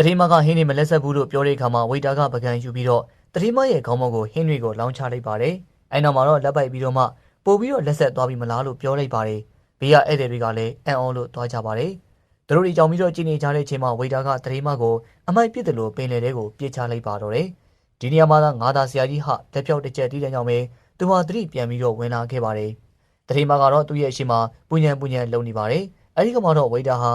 တတိမကဟင်းနေမလက်ဆက်ဘူးလို့ပြောတဲ့အခါမှာဝိတာကပကံယူပြီးတော့တတိမရဲ့ခေါင်းမောက်ကိုဟင်းတွေကိုလောင်းချလိုက်ပါတယ်။အဲနောက်မှာတော့လက်ပိုက်ပြီးတော့မှပို့ပြီးတော့လက်ဆက်သွားပြီးမလားလို့ပြောလိုက်ပါတယ်။ဘေးကဧည့်သည်တွေကလည်းအံ့ဩလို့သွားကြပါတယ်။သူတို့ဒီကြောင်ပြီးတော့ကြည်နေကြတဲ့အချိန်မှာဝိတာကတတိမကိုအမိုက်ပစ်တယ်လို့ပင်လယ်ထဲကိုပြစ်ချလိုက်ပါတော့တယ်။ဒီနေရာမှာငါးသားဆရာကြီးဟာလက်ဖြောက်တစ်ချက်တီးတဲ့ကြောင့်ပဲသူဟာတတိပြန်ပြီးတော့ဝင်လာခဲ့ပါတယ်။တတိမကတော့သူ့ရဲ့အရှိမပူညံပူညံလုံနေပါတယ်။အဲဒီကမှတော့ဝိတာဟာ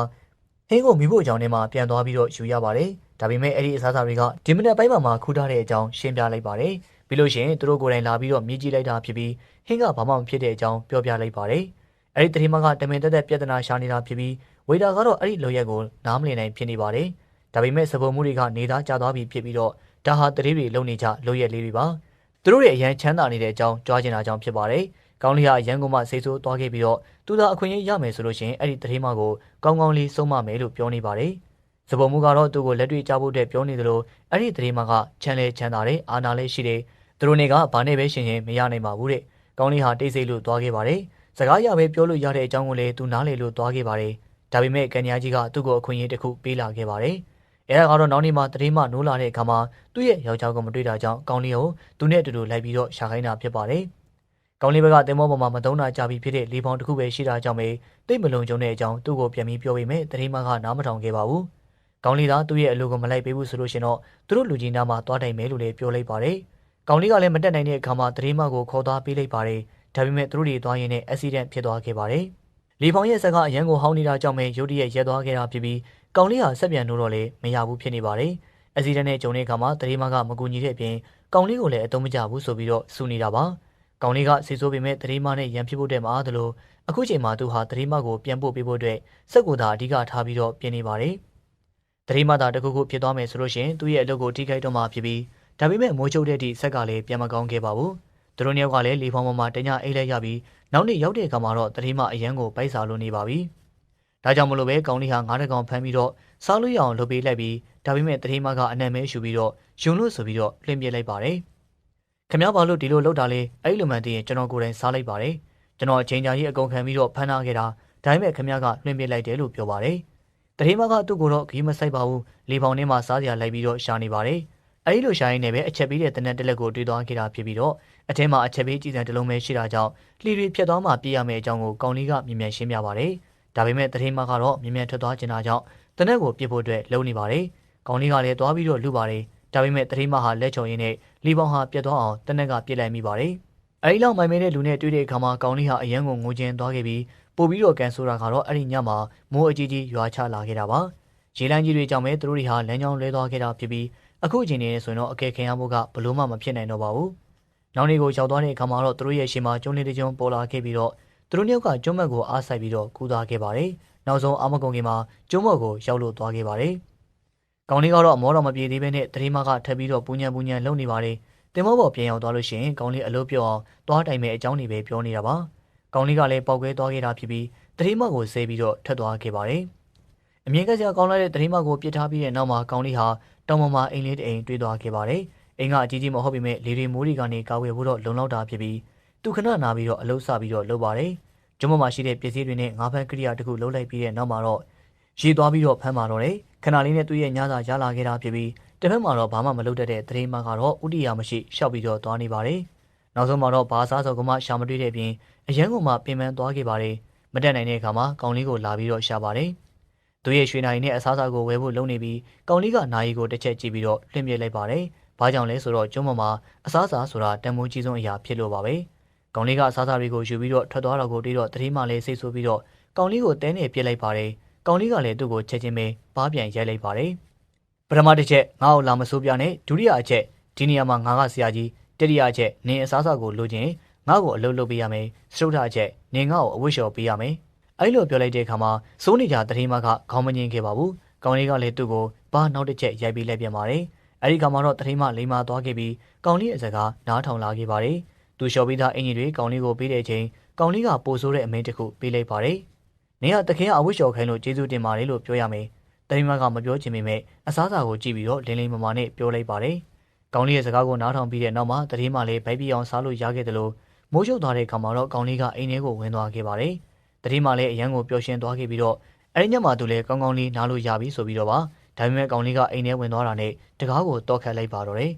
ဟင်းကိုမိဖို့အကြောင်းထဲမှာပြန်သွားပြီးတော့ယူရပါတယ်။ဒါပေမဲ့အဲ့ဒီအစားအစာတွေကဒီမနက်ပိုင်းမှာမှခူးထားတဲ့အကြောင်းရှင်းပြလိုက်ပါတယ်။ပြီးလို့ရှိရင်သူတို့ကိုယ်တိုင်လာပြီးတော့မြည်ကြည့်လိုက်တာဖြစ်ပြီးဟင်းကဘာမှမဖြစ်တဲ့အကြောင်းပြောပြလိုက်ပါတယ်။အဲ့ဒီတတိမကတမင်တက်တက်ပြဿနာရှာနေတာဖြစ်ပြီးဝေတာကတော့အဲ့ဒီလိုရက်ကိုနားမလည်နိုင်ဖြစ်နေပါတယ်။ဒါပေမဲ့စပုံမှုတွေကနေသားကြသွားပြီဖြစ်ပြီးတော့ဒါဟာတတိတွေလုံနေကြလိုရက်လေးတွေပါ။သူတို့ရဲ့အရန်ချမ်းသာနေတဲ့အကြောင်းကြွားကျင်တာကြောင့်ဖြစ်ပါတယ်။ ကောင်းလေးဟာရန်ကုန်မှစိတ်ဆိုးသွားခဲ့ပြီးတော့သူသာအခွင့်အရေးရမယ်ဆိုလို့ရှိရင်အဲ့ဒီတတိမကိုကောင်းကောင်းလေးဆုံးမမယ်လို့ပြောနေပါတယ်။စပုံမှုကတော့သူ့ကိုလက်တွေ့ကြဖို့အတွက်ပြောနေသလိုအဲ့ဒီတတိမကချမ်းလဲချမ်းသာတယ်အာနာလဲရှိတယ်သူတို့တွေကဘာနဲ့ပဲရှင်ရင်မရနိုင်ပါဘူးတဲ့။ကောင်းလေးဟာတိတ်ဆိတ်လို့သွားခဲ့ပါတယ်။စကားရပဲပြောလို့ရတဲ့အကြောင်းကိုလည်းသူနားလေလို့သွားခဲ့ပါတယ်။ဒါပေမဲ့ကန်ညာကြီးကသူ့ကိုအခွင့်အရေးတစ်ခုပေးလာခဲ့ပါတယ်။အဲဒါကတော့နောက်နေ့မှတတိမနိုးလာတဲ့အခါမှာသူ့ရဲ့ယောက်ျားကိုမတွေ့တာကြောင့်ကောင်းလေးကိုသူနဲ့အတူတူလိုက်ပြီးတော့ရှာခိုင်းတာဖြစ်ပါတယ်။ ကောင်းလေးဘက်ကတင်မောပေါ်မှာမသုံးတာကြပြီးဖြစ်တဲ့လေပေါင်းတစ်ခုပဲရှိတာကြောင့်ပဲတိတ်မလုံခြုံတဲ့အကြောင်းသူ့ကိုပြန်ပြီးပြောပေမဲ့တတိမကနားမထောင်ခဲ့ပါဘူး။ကောင်းလေးကသူ့ရဲ့အလိုကိုမလိုက်ပေးဘူးဆိုလို့ရှင်တော့သူတို့လူကြီးနားမှာသွားတိုင်မယ်လို့လည်းပြောလိုက်ပါတယ်။ကောင်းလေးကလည်းမတက်နိုင်တဲ့အခါမှာတတိမကိုခေါ်သွားပေးလိုက်ပါတယ်။ဒါပေမဲ့သူတို့တွေသွားရင်းနဲ့အက်ဆီဒန့်ဖြစ်သွားခဲ့ပါတယ်။လေပေါင်းရဲ့ဆက်ကအရန်ကိုဟောင်းနေတာကြောင့်ပဲရုတ်တရက်ရက်သွားခဲ့တာဖြစ်ပြီးကောင်းလေးဟာဆက်ပြန်လို့တော့လည်းမရဘူးဖြစ်နေပါတယ်။အက်ဆီဒန့်နဲ့ဂျုံတဲ့အခါမှာတတိမကမကူညီတဲ့အပြင်ကောင်းလေးကိုလည်းအသုံးမကျဘူးဆိုပြီးတော့စူနေတာပါ။ ကောင်းလေးကစီဆိုးပေမဲ့တတိမနဲ့ရန်ဖြစ်ဖို့တဲ့မှာသလိုအခုချိန်မှာသူဟာတတိမကိုပြန်ပို့ပေးဖို့အတွက်စက်ကူသာအဓိကထားပြီးတော့ပြင်နေပါတယ်။တတိမသာတခုခုဖြစ်သွားမယ်ဆိုလို့ရှိရင်သူ့ရဲ့အလုပ်ကိုထိခိုက်တော့မှာဖြစ်ပြီးဒါပေမဲ့မိုးချုပ်တဲ့အထိဆက်ကလည်းပြန်မကောင်းခဲ့ပါဘူး။သူတို့နှစ်ယောက်ကလည်းလေဖောင်းပေါ်မှာတညအိတ်လိုက်ရပြီးနောက်နေ့ရောက်တဲ့အခါမှာတော့တတိမအရန်ကိုပိုက်စာလို့နေပါပြီ။ဒါကြောင့်မလို့ပဲကောင်းလေးဟာငါးတကောင်ဖမ်းပြီးတော့စားလို့ရအောင်လုပ်ပေးလိုက်ပြီးဒါပေမဲ့တတိမကအနံ့မဲရှူပြီးတော့ယုံလို့ဆိုပြီးတော့လှင့်ပြလိုက်ပါတယ်။ ခမ ्या ဘာလို့ဒီလိုလုပ်တာလဲအဲ့လိုမှန်တည်ရင်ကျွန်တော်ကိုယ်တိုင်စားလိုက်ပါတယ်။ကျွန်တော်အချိန်ကြာကြီးအကုန်ခံပြီးတော့ဖမ်းထားခဲ့တာဒါပေမဲ့ခမ ्या ကလှင့်ပြလိုက်တယ်လို့ပြောပါတယ်။တတိမကသူ့ကိုတော့ဂီးမဆိုင်ပါဘူး။လေပေါင်ထဲမှာစားစရာလိုက်ပြီးတော့ရှာနေပါတယ်။အဲဒီလိုရှာရင်းနဲ့ပဲအချက်ပေးတဲ့တနက်တစ်လက်ကိုတွေ့သွားခဲ့တာဖြစ်ပြီးတော့အထက်မှာအချက်ပေးကြည်စံတစ်လုံးပဲရှိတာကြောင့်လှီတွေဖြတ်သွားမှပြည့်ရမယ့်အကြောင်းကိုကောင်လေးကမြင်မြန်ရှင်းပြပါတယ်။ဒါပေမဲ့တတိမကတော့မြင်မြန်ထွက်သွားကျင်တာကြောင့်တနက်ကိုပြစ်ဖို့အတွက်လုံနေပါတယ်။ကောင်လေးကလည်းသွားပြီးတော့လူပါတယ်။ ဒါပေမဲ့တတိမဟာလက်ချုံရင်းနဲ့လီပေါင်ဟာပြတ်သွားအောင်တနက်ကပြစ်လိုက်မိပါတယ်။အဲဒီလောက်မိုင်မဲတဲ့လူနဲ့တွေ့တဲ့အခါမှာကောင်လေးဟာအယံကိုငိုကျင်သွားခဲ့ပြီးပို့ပြီးတော့ကန်ဆိုတာကတော့အဲ့ဒီညမှာမိုးအကြီးကြီးရွာချလာခဲ့တာပါ။ရေလန်းကြီးတွေကြောင့်ပဲသူတို့တွေဟာလမ်းကြောင်းလဲသွားခဲ့တာဖြစ်ပြီးအခုအချိန်နေဆိုရင်တော့အကယ်ခင်ရမှုကဘလို့မှမဖြစ်နိုင်တော့ပါဘူး။နောက်နေ့ကိုရောက်သွားတဲ့အခါမှာတော့သူတို့ရဲ့ရှင်မှာကျုံလေးတစ်ကျုံပေါ်လာခဲ့ပြီးတော့သူတို့နှစ်ယောက်ကကျုံမက်ကိုအားဆိုင်ပြီးတော့ကူးသွားခဲ့ပါတယ်။နောက်ဆုံးအာမကုံကင်မှာကျုံမက်ကိုရောက်လို့သွားခဲ့ပါတယ်။ ကောင်းလေးကတော့မောတော်မပြေသေးဘဲနဲ့တတိမကထပ်ပြီးတော့ပူညံပူညံလုံနေပါတယ်။တင်မောပေါ်ပြန်ရောက်သွားလို့ရှိရင်ကောင်းလေးအလုပ်ပြောအောင်သွားတိုင်မဲ့အကြောင်းတွေပဲပြောနေတာပါ။ကောင်းလေးကလည်းပောက်ကွဲသွားခဲ့တာဖြစ်ပြီးတတိမကိုဆဲပြီးတော့ထွက်သွားခဲ့ပါတယ်။အမြင်ကစရာကောင်းလာတဲ့တတိမကိုပြစ်ထားပြီးတဲ့နောက်မှာကောင်းလေးဟာတောင်ပေါ်မှာအိမ်လေးတစ်အိမ်တွေ့သွားခဲ့ပါတယ်။အိမ်ကအကြီးကြီးမဟုတ်ပေမဲ့လေတွေမိုးတွေကနေကာဝယ်ဖို့တော့လုံလောက်တာဖြစ်ပြီးသူခဏနာပြီးတော့အလုပ်စပြီးတော့လုပ်ပါတယ်။ကျုံးမမှာရှိတဲ့ပစ္စည်းတွေနဲ့ငါးဖန်ကရိယာတခုလုံးလိုက်ပြီးတဲ့နောက်မှာတော့ ရေသွားပြီးတော့ဖမ်းมาတော့တယ်။ခဏလေးနဲ့သူ့ရဲ့ညစာရလာခဲ့တာဖြစ်ပြီးတစ်ဖက်မှာတော့ဘာမှမလုပ်တတ်တဲ့တရေမကတော့ဥတီယာမရှိရှောက်ပြီးတော့သွားနေပါတယ်။နောက်ဆုံးမှာတော့ဘာစားစောကမှရှာမတွေ့တဲ့အပြင်အရန်ကမှပင်ပန်းသွားခဲ့ပါတယ်။မတက်နိုင်တဲ့အခါမှာကောင်လေးကိုလာပြီးတော့ရှာပါတယ်။သူရဲ့ရွှေနိုင်နဲ့အစားအစာကိုဝယ်ဖို့လုပ်နေပြီးကောင်လေးကနာရီကိုတစ်ချက်ကြည့်ပြီးတော့လှင့်ပြလိုက်ပါတယ်။ဘာကြောင့်လဲဆိုတော့ကျုံးမမှာအစားအစာဆိုတာတန်မိုးကြီးဆုံးအရာဖြစ်လို့ပါပဲ။ကောင်လေးကအစားအစာတွေကိုယူပြီးတော့ထွက်သွားတော့ကိုတီးတော့တတိမလေးစိတ်ဆိုးပြီးတော့ကောင်လေးကိုတဲနေပြစ်လိုက်ပါတယ်။ ကောင်လေးကလည်းသူ့ကိုချက်ချင်းပဲဘားပြန်ရိုက်လိုက်ပါတယ်။ပထမတစ်ချက်ငါ့ကိုလာမဆိုးပြနဲ့ဒုတိယအချက်ဒီနေရာမှာငါကဆရာကြီးတတိယအချက်နင်အစားအစာကိုလိုချင်ငါ့ကိုအလုပ်လုပ်ပေးရမယ်။စတုထအချက်နင်ငါ့ကိုအဝတ်လျှော်ပေးရမယ်။အဲ့လိုပြောလိုက်တဲ့အခါမှာစိုးနေကြတတိမကခေါင်းမငင်းခဲ့ပါဘူး။ကောင်လေးကလည်းသူ့ကိုဘာနောက်တစ်ချက်ရိုက်ပြီးလိုက်ပြန်ပါတယ်။အဲ့ဒီကမှတော့တတိမလိမ္မာသွားခဲ့ပြီးကောင်လေးအစကားနားထောင်လာခဲ့ပါတယ်။သူလျှော်ပြီးသားအင်ကြီးတွေကောင်လေးကိုပေးတဲ့အချိန်ကောင်လေးကပိုဆိုးတဲ့အမင်းတစ်ခုပေးလိုက်ပါတယ်။ နင်ကတခင်အဝတ်လျှော်ခိုင်းလို့ကျေးဇူးတင်ပါတယ်လို့ပြောရမယ်။တတိမကမပြောချင်ပေမဲ့အစားအစာကိုကြည့်ပြီးတော့လင်းလင်းမမာနဲ့ပြောလိုက်ပါတယ်။ကောင်လေးရဲ့စကားကိုနားထောင်ပြီးတဲ့နောက်မှာတတိမလည်းဗိုက်ပြအောင်စားလို့ရခဲ့တယ်လို့မိုးချုပ်သွားတဲ့အခါမှာတော့ကောင်လေးကအိမ်ထဲကိုဝင်သွားခဲ့ပါတယ်။တတိမလည်းအရန်ကိုပျော်ရွှင်သွားခဲ့ပြီးတော့အဲဒီညမှာသူလည်းကောင်းကောင်းလေးနားလို့ရပြီဆိုပြီးတော့ပါဒါပေမဲ့ကောင်လေးကအိမ်ထဲဝင်သွားတာနဲ့တကားကိုတောက်ခတ်လိုက်ပါတော့တယ်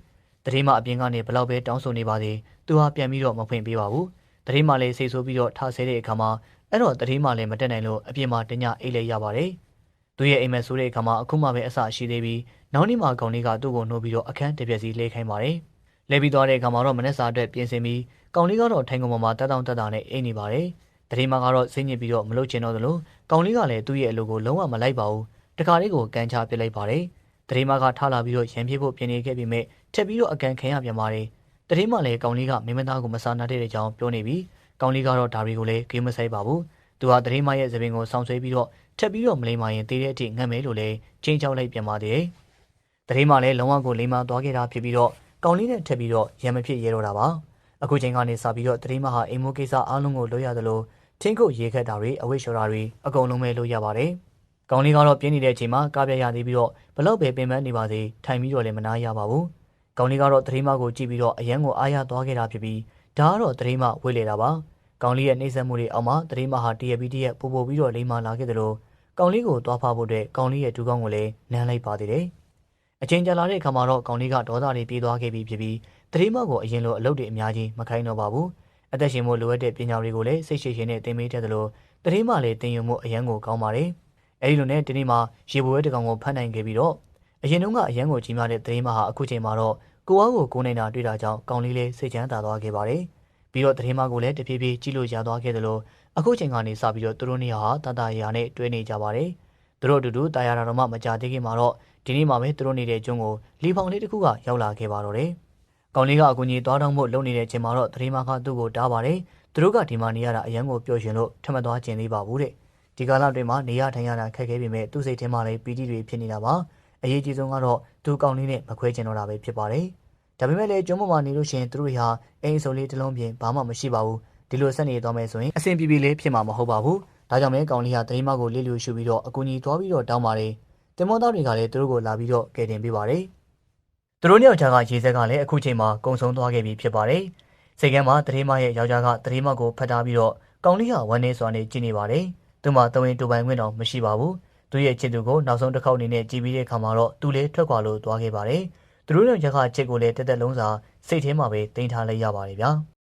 တတိမအပြင်ကနေဘလောက်ပဲတောင်းဆိုနေပါသေးသူဟာပြန်ပြီးတော့မဖွင့်ပေးပါဘူးတတိမလည်းစိတ်ဆိုးပြီးတော့ထားဆဲတဲ့အခါမှာ အဲ့တော့တတိမလည်းမတက်နိုင်လို့အပြင်မှာတညအိတ်လိုက်ရပါတယ်သူရဲ့အိမ်မက်ဆိုးတဲ့အခါမှာအခုမှပဲအဆရှိသေးပြီးနောက်နေ့မှကောင်လေးကသူ့ကိုနှိုးပြီးတော့အခန်းတစ်ပြက်စီလဲခိုင်းပါတယ်လဲပြီးသွားတဲ့အခါမှာတော့မနေ့စာအတွက်ပြင်ဆင်ပြီးကောင်လေးကတော့ထိုင်ကုန်ပေါ်မှာတက်တောင့်တက်တာနဲ့အိတ်နေပါတယ်တတိမကတော့စိတ်ညစ်ပြီးတော့မလုပ်ချင်တော့သလိုကောင်လေးကလည်းသူ့ရဲ့အလုပ်ကိုလုံးဝမလိုက်ပါဘူးတခါလေးကိုကန်ချပစ်လိုက်ပါတယ်တတိမကထားလာပြီးတော့ရံပြေးဖို့ပြင်နေခဲ့ပေမဲ့ထက်ပြီးတော့အကန်ခံရပြန်ပါတယ်တတိမလည်းကောင်လေးကမင်းမသားကိုမစားနာတဲ့အကြောင်းပြောနေပြီး ကောင်လေးကတော့ဒါတွေကိုလည်းဂိမ်းမဆိုင်ပါဘူးသူဟာတတိမရဲ့သပင်ကိုစောင့်ဆွဲပြီးတော့ထက်ပြီးတော့မလိမ္မာရင်တေးတဲ့အထိငတ်မယ်လို့လည်းချင်းချောက်လိုက်ပြန်ပါသေးတယ်တတိမလည်းလုံးဝကိုလိမ္မာသွားခဲ့တာဖြစ်ပြီးတော့ကောင်လေးနဲ့ထက်ပြီးတော့ရံမဖြစ်ရဲတော့တာပါအခုချိန်ကနေစပြီးတော့တတိမဟာအိမ်မိုးကိစ္စအားလုံးကိုလွှတ်ရသလိုထင်းခုတ်ရေခက်တာတွေအဝိရှော်တာတွေအကုန်လုံးပဲလုပ်ရပါတယ်။ကောင်းလေးကတော့ပြင်းနေတဲ့အချိန်မှာကားပြရသေးပြီးတော့ဘလောက်ပဲပင်ပန်းနေပါစေထိုင်ပြီးတော့လည်းမနာရပါဘူး။ကောင်းလေးကတော့တတိမကိုကြည့်ပြီးတော့အရန်ကိုအားရသွားခဲ့တာဖြစ်ပြီး ဒါကတော့တတိမဝေးလေတာပါ။ကောင်းလေးရဲ့နှိမ့်ဆက်မှုတွေအောက်မှာတတိမဟာတရပီတရက်ပူပူပြီးတော့လိမ္မာလာခဲ့တယ်လို့ကောင်းလေးကိုသွားဖဖို့အတွက်ကောင်းလေးရဲ့ဒူကောင်းကိုလည်းနမ်းလိုက်ပါသေးတယ်။အချိန်ကြာလာတဲ့အခါမှာတော့ကောင်းလေးကဒေါသတွေပြေးသွားခဲ့ပြီးဖြစ်ပြီးတတိမကိုအရင်လိုအလုပ်တွေအများကြီးမခိုင်းတော့ပါဘူး။အသက်ရှင်ဖို့လိုအပ်တဲ့ပညာတွေကိုလည်းစိတ်ရှိရှိနဲ့သင်ပေးတတ်တယ်လို့တတိမလည်းသင်ယူမှုအရန်ကိုကောင်းပါတယ်။အဲဒီလိုနဲ့ဒီနေ့မှရေဘွေတကောင်ကိုဖတ်နိုင်ခဲ့ပြီးတော့အရင်တုန်းကအရန်ကိုကြီးမားတဲ့တတိမဟာအခုချိန်မှာတော့ ကိုအားကိုကိုနိုင်တာတွေ့တာကြောင့်ကောင်းလေးလေးစိတ်ချမ်းသာသွားခဲ့ပါတယ်။ပြီးတော့တတိမကိုလည်းတဖြည်းဖြည်းကြည့်လို့ရသွားခဲ့တယ်လို့အခုချိန်ကနေစပြီးတော့သူတို့နှစ်ယောက်ဟာတတရာနဲ့တွေ့နေကြပါတယ်။သူတို့အတူတူတာယာတော်မှမကြသေးခင်မှာတော့ဒီနေ့မှပဲသူတို့နေတဲ့ကျွန်းကိုလီဖောင်လေးတစ်ခုကရောက်လာခဲ့ပါတော့တယ်။ကောင်လေးကအကူကြီးသွားတောင်းဖို့လုပ်နေတဲ့ချိန်မှာတော့တတိမကသူ့ကိုတားပါတယ်။သူတို့ကဒီမှာနေရတာအရန်ကိုပျော်ရွှင်လို့ထမသွားကျင်သေးပါဘူးတဲ့။ဒီကာလအတွင်းမှာနေရထိုင်ရတာခက်ခဲပေမဲ့သူ့စိတ်ထဲမှာလည်းပီတိတွေဖြစ်နေတာပါ။ အရေးကြီးဆုံးကတော့သူကောင်လေးနဲ့မခွဲကျင်တော့တာပဲဖြစ်ပါတယ်။ဒါပေမဲ့လည်းကျွန်းပေါ်မှာနေလို့ရှိရင်သူတို့ဟာအိမ်အစုံလေးတစ်လုံးပြင်ဘာမှမရှိပါဘူး။ဒီလိုဆက်နေသွားမယ်ဆိုရင်အဆင်ပြေပြေလေးဖြစ်မှာမဟုတ်ပါဘူး။ဒါကြောင့်မဲကောင်လေးဟာတတိမကိုလေးလျူရှုပြီးတော့အကူကြီးသွားပြီးတော့တောင်းပါတယ်။တင်မောသားတွေကလည်းသူတို့ကိုလာပြီးတော့ကယ်တင်ပေးပါတယ်။သူတို့နှစ်ယောက်ကြားကရေစက်ကလည်းအခုချိန်မှာကုံဆုံးသွားခဲ့ပြီဖြစ်ပါတယ်။စိတ်ကမ်းမှာတတိမရဲ့ယောက်ျားကတတိမကိုဖတ်ထားပြီးတော့ကောင်လေးဟာဝမ်းနေစွာနဲ့ကြည့်နေပါတယ်။သူမှတဝင်းတူပိုင်ခွင့်တော့မရှိပါဘူး။ သူရဲ့ချစ်သူကိုနောက်ဆုံးတစ်ခေါက်အနေနဲ့ကြည့်ပြီးတဲ့အခါမှာတော့သူလည်းထွက်ခွာလို့သွားခဲ့ပါတယ်။သူတို့ရဲ့ရက်ကချစ်ကိုလည်းတက်တက်လုံးစာစိတ်ထဲမှာပဲတင်ထားလိုက်ရပါတယ်ဗျာ။